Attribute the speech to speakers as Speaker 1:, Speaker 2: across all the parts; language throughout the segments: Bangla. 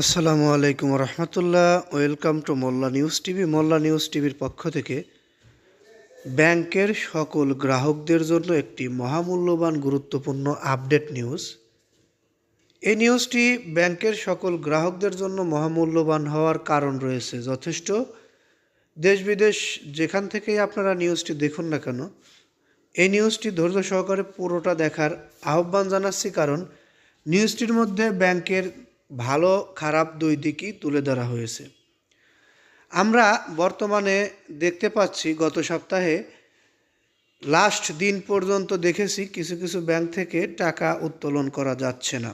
Speaker 1: আসসালামু আলাইকুম রহমতুল্লাহ। Welcome to Molla news TV. Molla news টিভির পক্ষ থেকে ব্যাংকের সকল গ্রাহকদের জন্য একটি মহামূল্যবান, গুরুত্বপূর্ণ আপডেট নিউজ। এই নিউজটি ব্যাংকের সকল গ্রাহকদের জন্য মহামূল্যবান হওয়ার কারণ রয়েছে। যথেষ্ট। দেশ বিদেশ যেখান থেকেই আপনারা নিউজটি দেখুন না কেন, এই নিউজটি ধৈর্য সহকারে পুরোটা দেখার আহ্বান জানাচ্ছি। কারণ নিউজটির মধ্যে ব্যাংকের ভালো খারাপ দুই দিকই তুলে ধরা হয়েছে। আমরা বর্তমানে দেখতে পাচ্ছি, গত সপ্তাহে লাস্ট দিন পর্যন্ত দেখেছি কিছু কিছু ব্যাংক থেকে টাকা উত্তোলন করা যাচ্ছে না।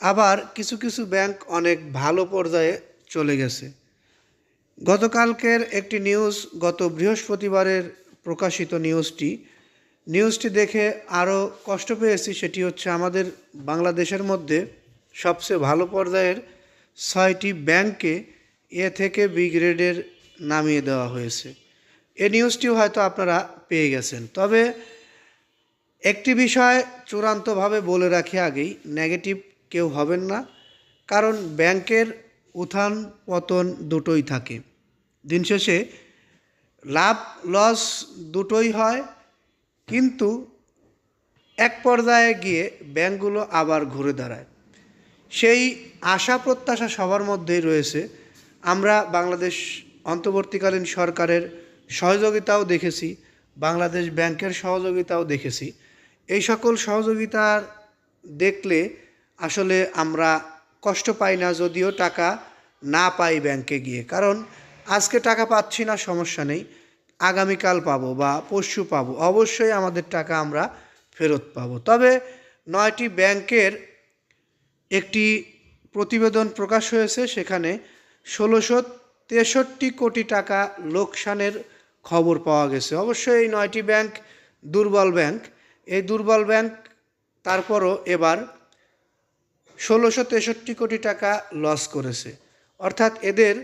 Speaker 1: আবার কিছু কিছু ব্যাংক অনেক ভালো পর্যায়ে চলে গেছে। গতকালকের একটি নিউজ গত বৃহস্পতিবারের প্রকাশিত নিউজটি নিউজটি দেখে আরও কষ্ট পেয়েছি, সেটি হচ্ছে আমাদের বাংলাদেশের মধ্যে সবচেয়ে ভালো পর্যায়ের ছয়টি ব্যাংকে এ থেকে বি গ্রেডের নামিয়ে দেওয়া হয়েছে। এ নিউজটিও হয়তো আপনারা পেয়ে গেছেন। তবে একটি বিষয় চূড়ান্তভাবে বলে রাখি আগেই, নেগেটিভ কেউ হবেন না, কারণ ব্যাংকের উত্থান পতন দুটোই থাকে। দিন শেষে লাভ লস দুটোই হয়, কিন্তু এক পর্যায়ে গিয়ে ব্যাংকগুলো আবার ঘুরে দাঁড়ায়। সেই আশা প্রত্যাশা সবার মধ্যেই রয়েছে। আমরা বাংলাদেশ অন্তর্বর্তীকালীন সরকারের সহযোগিতাও দেখেছি, বাংলাদেশ ব্যাংকের সহযোগিতাও দেখেছি। এই সকল সহযোগিতার দেখলে আসলে আমরা কষ্ট পাই না, যদিও টাকা না পাই ব্যাংকে গিয়ে। কারণ আজকে টাকা পাচ্ছি না, সমস্যা নেই। আগামীকাল পাবো বা পরশু পাবো। অবশ্যই আমাদের টাকা আমরা ফেরত পাবো। তবে নয়টি ব্যাংকের একটি প্রতিবেদন প্রকাশ হয়েছে সেখানে ষোলোশো তেষট্টি কোটি টাকা লোকসানের খবর পাওয়া গেছে। অবশ্যই এই নয়টি ব্যাংক দুর্বল ব্যাংক। এই দুর্বল ব্যাংক তারপরও এবার ষোলোশো তেষট্টি কোটি টাকা লস করেছে। অর্থাৎ এদের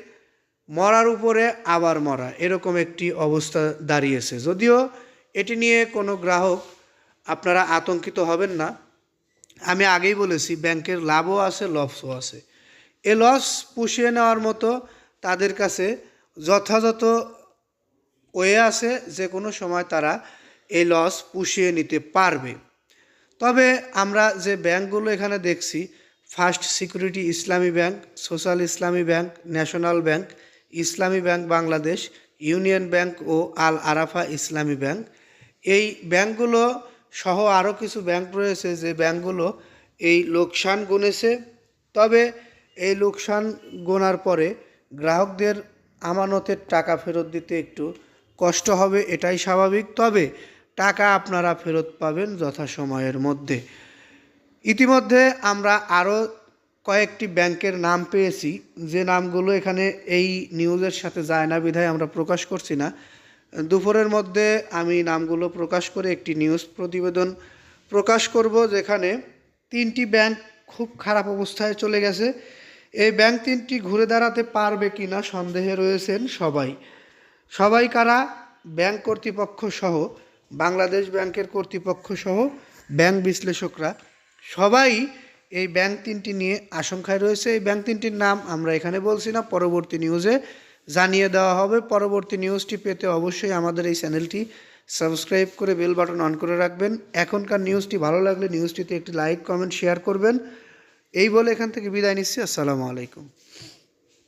Speaker 1: মরার উপরে আবার মরা, এরকম একটি অবস্থা দাঁড়িয়েছে। যদিও এটি নিয়ে কোনো গ্রাহক আপনারা আতঙ্কিত হবেন না। আমি আগেই বলেছি, ব্যাংকের লাভও আছে লসও আছে। এ লস পুষিয়ে নেওয়ার মতো তাদের কাছে যথাযথ ওয়ে আছে যে কোনো সময় তারা এই লস পুষিয়ে নিতে পারবে। তবে আমরা যে ব্যাংকগুলো এখানে দেখছি first security Islami bank social Islami bank national bank Islami bank Bangladesh union bank ও আল আরাফা ইসলামী ব্যাংক এই ব্যাংকগুলো সহ আরও কিছু ব্যাংক রয়েছে যে ব্যাংকগুলো এই লোকসান গুনেছে। তবে এই লোকসান গোনার পরে গ্রাহকদের আমানতের টাকা ফেরত দিতে একটু কষ্ট হবে, এটাই স্বাভাবিক। তবে টাকা আপনারা ফেরত পাবেন যথাসময়ের মধ্যে। ইতিমধ্যে আমরা আরও কয়েকটি ব্যাংকের নাম পেয়েছি। যে নামগুলো এখানে এই নিউজের সাথে যায় না, বিধায় আমরা প্রকাশ করছি না। দুপুরের মধ্যে আমি নামগুলো প্রকাশ করে একটি নিউজ প্রতিবেদন প্রকাশ করব যেখানে তিনটি ব্যাংক খুব খারাপ অবস্থায় চলে গেছে। এই ব্যাংক তিনটি ঘুরে দাঁড়াতে পারবে কি না সন্দেহে রয়েছেন সবাই। সবাই কারা? ব্যাংক কর্তৃপক্ষ সহ, বাংলাদেশ ব্যাংকের কর্তৃপক্ষ সহ, ব্যাংক বিশ্লেষকরা। সবাই এই ব্যাংক তিনটি নিয়ে আশঙ্কায় রয়েছে। এই ব্যাংক তিনটির নাম আমরা এখানে বলছি না। পরবর্তী নিউজে জানিয়ে দেওয়া হবে। পরবর্তী নিউজটি পেতে অবশ্যই আমাদের এই চ্যানেলটি সাবস্ক্রাইব করে বেল বাটন অন করে রাখবেন। এখনকার নিউজটি ভালো লাগলে নিউজটিতে একটি লাইক কমেন্ট শেয়ার করবেন। এই বলে এখান থেকে বিদায় নিচ্ছি। আসসালামু আলাইকুম।